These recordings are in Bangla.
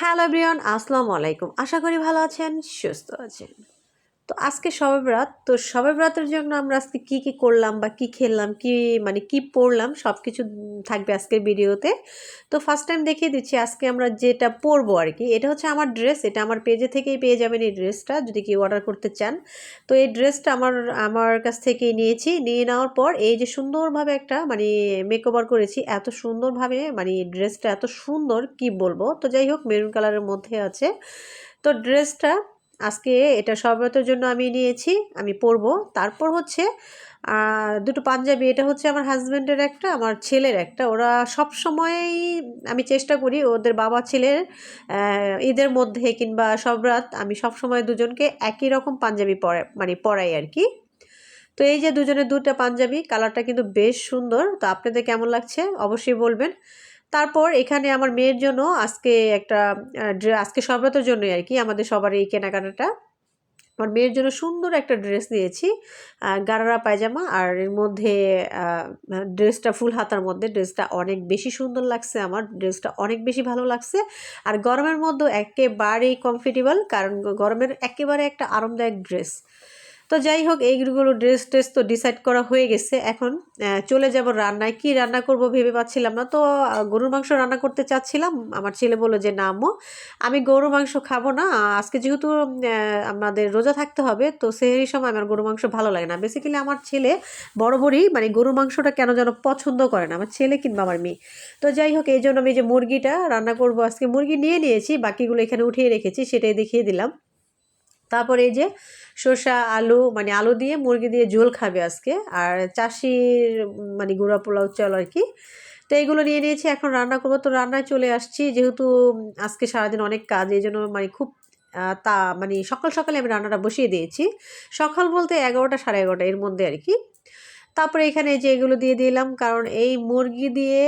হ্যালো ব্রিয়ন আসসালামু আলাইকুম। আশা করি ভালো আছেন সুস্থ আছেন। তো আজকে সবে ব্রাত তো সবে ব্রাতের জন্য আমরা আজকে কি কি করলাম বা কি খেললাম, কি মানে কি পড়লাম সব কিছু থাকবে আজকের ভিডিওতে। তো ফার্স্ট টাইম দেখিয়ে দিচ্ছি আজকে আমরা যেটা পরবো আর কি এটা হচ্ছে আমার ড্রেস এটা আমার পেজে থেকেই পেয়ে যাবেন এই ড্রেসটা যদি কেউ অর্ডার করতে চান। তো এই ড্রেসটা আমার আমার কাছ থেকেই নিয়েছি, নিয়ে নেওয়ার পর এই যে সুন্দরভাবে একটা মানে মেকওভার করেছি, এত সুন্দরভাবে মানে ড্রেসটা এত সুন্দর, কি বলব? তো যাই হোক মেরুন কালারের মধ্যে আছে। তো ড্রেসটা আজকে এটা সর্বতের জন্য আমি নিয়েছি, আমি পরবো। তারপর হচ্ছে দুটো পাঞ্জাবি, এটা হচ্ছে আমার হাজব্যান্ডের একটা, আমার ছেলের একটা। ওরা সব সময়ই আমি চেষ্টা করি ওদের বাবা ছেলের ঈদের মধ্যে কিংবা সব রাত আমি সব সময় দুজনকে একই রকম পাঞ্জাবি পরে মানে পরাই আর কি। তো এই যে দুজনের দুটা পাঞ্জাবি কালারটা কিন্তু বেশ সুন্দর। তো আপনাদের কেমন লাগছে? অবশ্যই বলবেন। তারপর এখানে আমার মেয়ের জন্য আজকে একটা আজকে সবরাতের জন্যই আর কি আমাদের সবার এই কেনাকাটাটা। আমার মেয়ের জন্য সুন্দর একটা ড্রেস দিয়েছি গারারা পায়জামা আর এর মধ্যে ড্রেসটা ফুল হাতার মধ্যে। ড্রেসটা অনেক বেশি সুন্দর লাগছে আমার, ড্রেসটা অনেক বেশি ভালো লাগছে। আর গরমের মধ্যে একেবারেই কমফর্টেবল কারণ গরমের একেবারে একটা আরামদায়ক ড্রেস। তো যাই হোক, এইগুলো ড্রেস ট্রেস তো ডিসাইড করা হয়ে গেছে। এখন চলে যাব রান্নায়। কি রান্না করব ভেবে পাচ্ছিলাম না। তো গরুর মাংস রান্না করতে চাচ্ছিলাম। আমার ছেলে বলল যে, না আম্মু, আমি গরুর মাংস খাব না। আজকে যেহেতু আমাদের রোজা থাকতে হবে, তো সেই সময় আমার গরু মাংস ভালো লাগে না। বেসিক্যালি আমার ছেলে বড় বড়ই মানে গরু মাংসটা কেন যেন পছন্দ করে না। আমার ছেলে কিংবা আমার মেয়ে। তো যাই হোক, এই জন্য আমি যে মুরগিটা রান্না করব, আজকে মুরগি নিয়ে নিয়েছি। বাকিগুলো এখানে উঠিয়ে রেখেছি, সেটাই দেখিয়ে দিলাম। তারপর এই যে শসা আলু মানে আলু দিয়ে মুরগি দিয়ে ঝোল খাবে আজকে। আর চাষির মানে গুঁড়া পোলাও চল আর কি। তো এইগুলো নিয়ে নিয়েছি, এখন রান্না করব। তো রান্নায় চলে আসছি, যেহেতু আজকে সারাদিন অনেক কাজ, এই জন্য মানে খুব তা মানে সকাল সকালে আমি রান্নাটা বসিয়ে দিয়েছি। সকাল বলতে এগারোটা সাড়ে এগারোটা, এর মধ্যে আর কি। তারপরে এখানে যে এগুলো দিয়ে দিলাম, কারণ এই মুরগি দিয়ে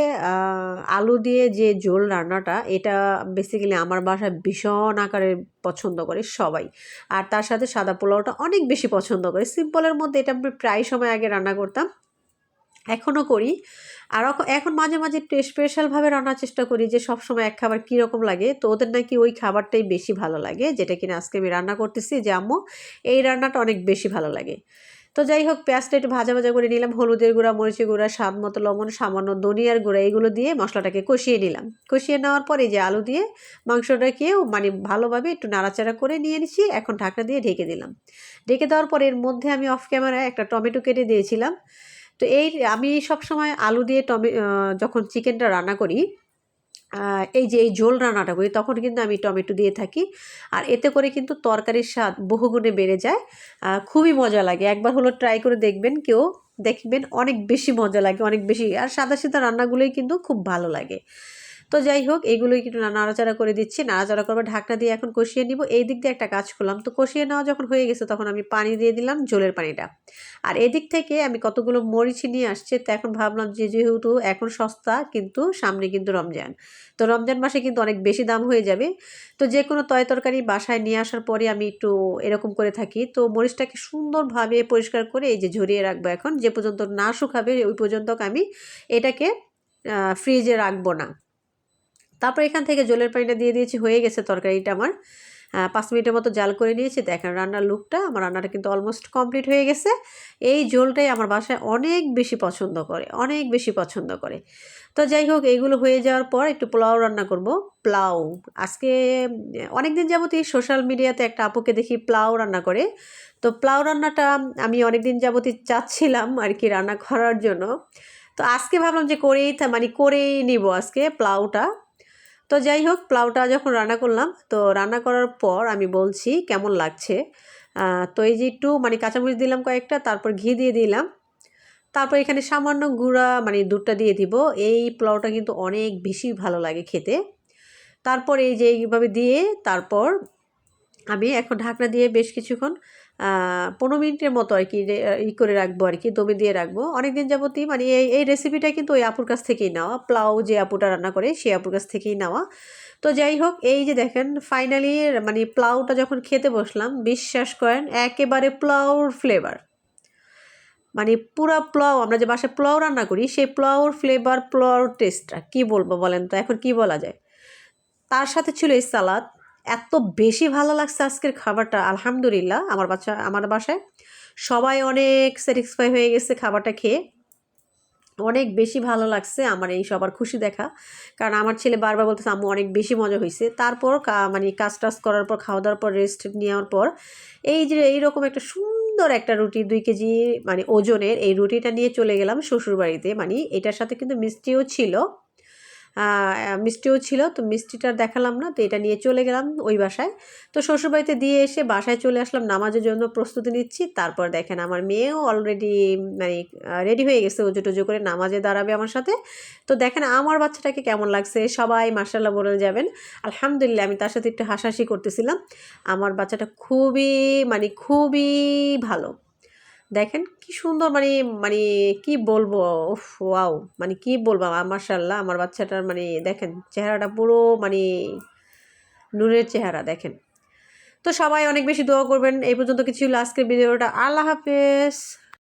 আলু দিয়ে যে ঝোল রান্নাটা, এটা বেসিক্যালি আমার বাসায় ভীষণ আকারে পছন্দ করে সবাই। আর তার সাথে সাদা পোলাওটা অনেক বেশি পছন্দ করে। সিম্পলের মধ্যে এটা আমি প্রায় সময় আগে রান্না করতাম। এখনও করি। আর এখন মাঝে মাঝে একটু স্পেশালভাবে রান্নার চেষ্টা করি যে সব সময় এক খাবার কীরকম লাগে, তো ওদের নাকি ওই খাবারটাই বেশি ভালো লাগে, যেটা কিনা আজকে আমি রান্না করতেছি যে, আম্মু, এই রান্নাটা অনেক বেশি ভালো লাগে। তো যাই হোক পেঁয়াজটা একটু ভাজা ভাজা করে নিলাম, হলুদের গুঁড়া, মরিচের গুঁড়া, স্বাদ মতো লবণ, সামান্য ধনিয়ার গুঁড়া এগুলো দিয়ে মশলাটাকে কষিয়ে নিলাম। কষিয়ে নেওয়ার পরে যে আলু দিয়ে মাংসটাকেও মানে ভালোভাবে একটু নাড়াচাড়া করে নিয়ে নিচ্ছি এখন ঢাকনা দিয়ে ঢেকে দিলাম। ঢেকে দেওয়ার পর এর মধ্যে আমি অফ ক্যামেরায় একটা টমেটো কেটে দিয়েছিলাম। তো এই আমি সব সময় আলু দিয়ে টমে যখন চিকেনটা রান্না করি এই যে এই ঝোল রান্নাটা করি, তখন কিন্তু আমি টমেটো দিয়ে থাকি। আর এতে করে কিন্তু তরকারির স্বাদ বহুগুণে বেড়ে যায়। খুবই মজা লাগে। একবার হলো ট্রাই করে দেখবেন কেউ, দেখবেন অনেক বেশি মজা লাগে, অনেক বেশি। আর সাদা সাদা রান্নাগুলোই কিন্তু খুব ভালো লাগে। তো যাই হোক, এগুলোই কিন্তু নাড়াচাড়া করে দিচ্ছি। নাড়াচাড়া করব ঢাকনা দিয়ে এখন কষিয়ে নিব। এই দিক দিয়ে একটা কাজ করলাম। তো কষিয়ে নেওয়া যখন হয়ে গেছে, তখন আমি পানি দিয়ে দিলাম জলের পানিটা। আর এদিক থেকে আমি কতগুলো মরিচি নিয়ে আসছে, তো এখন ভাবলাম যে যেহেতু এখন সস্তা, কিন্তু সামনে কিন্তু রমজান। তো রমজান মাসে কিন্তু অনেক বেশি দাম হয়ে যাবে। তো যে কোনো তয় তরকারি বাসায় নিয়ে আসার পরে আমি একটু এরকম করে থাকি। তো মরিচটাকে সুন্দরভাবে পরিষ্কার করে এই যে ঝরিয়ে রাখব এখন। যে পর্যন্ত না শুকাবে, ওই পর্যন্ত আমি এটাকে ফ্রিজে রাখব না। তারপর এখান থেকে জলের পানিটা দিয়ে দিয়েছি, হয়ে গেছে তরকারিটা আমার। পাঁচ মিনিটের মতো জাল করে নিয়েছি। দেখেন রান্নার লুকটা আমার রান্নাটা কিন্তু অলমোস্ট কমপ্লিট হয়ে গেছে। এই ঝোলটাই আমার বাসায় অনেক বেশি পছন্দ করে, অনেক বেশি পছন্দ করে। তো যাই হোক এইগুলো হয়ে যাওয়ার পর একটু পোলাও রান্না করব প্লাউ আজকে অনেক দিন যাবত এই সোশ্যাল মিডিয়াতে একটা আপুকে দেখি প্লাউ রান্না করে। তো প্লাউ রান্নাটা আমি অনেক দিন যাবতই চাচ্ছিলাম আর কি রান্না করার জন্য। তো আজকে ভাবলাম যে করেই মানে করেই নিব আজকে প্লাউটা তো যাই হোক প্লাউটা যখন রান্না করলাম, তো রান্না করার পর আমি বলছি, কেমন লাগছে? তো এই যে একটু মানে কাঁচামরিচ দিলাম কয়েকটা, তারপর ঘি দিয়ে দিলাম। তারপর এখানে সামান্য গুঁড়া মানে দুধটা দিয়ে দিব। এই পোলাওটা কিন্তু অনেক বেশি ভালো লাগে খেতে। তারপর এই যে এইভাবে দিয়ে, তারপর আমি এখন ঢাকনা দিয়ে বেশ কিছুক্ষণ পনেরো মিনিটের মতো আর কি ই করে রাখব আর কি, দমে দিয়ে রাখব। অনেক দিন যাবতই মানে এই এই রেসিপিটা কিন্তু ওই আপুর কাছ থেকেই নেওয়া। প্লাউ যে আপুটা রান্না করে সেই আপুর কাছ থেকেই নেওয়া। তো যাই হোক, এই যে দেখেন ফাইনালি মানে প্লাউটা যখন খেতে বসলাম, বিশ্বাস করেন, একেবারে প্লাউর ফ্লেভার মানে পুরো প্লাউ আমরা যে বাসায় প্লাউ রান্না করি, সেই প্লাউর ফ্লেভার প্লাউর টেস্টটা কী বলব বলেন তো? এখন কি বলা যায়? তার সাথে ছিল এই সালাদ। এত বেশি ভালো লাগছে আজকের খাবারটা, আলহামদুলিল্লাহ, আমার বাচ্চা, আমার বাসায়। সবাই অনেক স্যাটিসফাই হয়ে গেছে খাবারটা খেয়ে। অনেক বেশি ভালো লাগছে আমার এই সবার খুশি দেখা। কারণ আমার ছেলে বারবার বলতেছে, আম্মু, অনেক বেশি মজা হয়েছে তারপর মানে কাজ টাজ করার পর, খাওয়া দাওয়ার পর রেস্ট নেওয়ার পর, এই যে এইরকম একটা সুন্দর একটা রুটি, দুই কেজি মানে ওজনের এই রুটিটা নিয়ে চলে গেলাম শ্বশুরবাড়িতে। মানে এটার সাথে কিন্তু মিষ্টিও ছিল। মিষ্টিও ছিল, তো মিষ্টিটা দেখালাম না, তো এটা নিয়ে চলে গেলাম ওই বাসায়। তো শ্বশুরবাড়িতে দিয়ে এসে বাসায় চলে আসলাম, নামাজের জন্য প্রস্তুতি নিচ্ছি, তারপর দেখেন আমার মেয়েও অলরেডি মানে রেডি হয়ে গেছে উজু টুজু করে নামাজে দাঁড়াবে আমার সাথে। তো দেখেন আমার বাচ্চাটাকে কেমন লাগছে, সবাই মার্শাল্লাহ বলে যাবেন। আলহামদুলিল্লাহ আমি তার সাথে একটু হাসাহাসি করতেছিলাম। আমার বাচ্চাটা খুবই মানে খুবই ভালো। দেখেন কি সুন্দর মানে মানে কি বলব? ওয়াও! মানে কি বলব? মার্শাল্লাহ আমার বাচ্চাটার মানে দেখেন, চেহারাটা পুরো মানে নুনের চেহারা দেখেন। তো সবাই অনেক বেশি দোয়া করবেন। এই পর্যন্ত কিছু আজকের ভিডিওটা? আল্লাহ হাফেজ!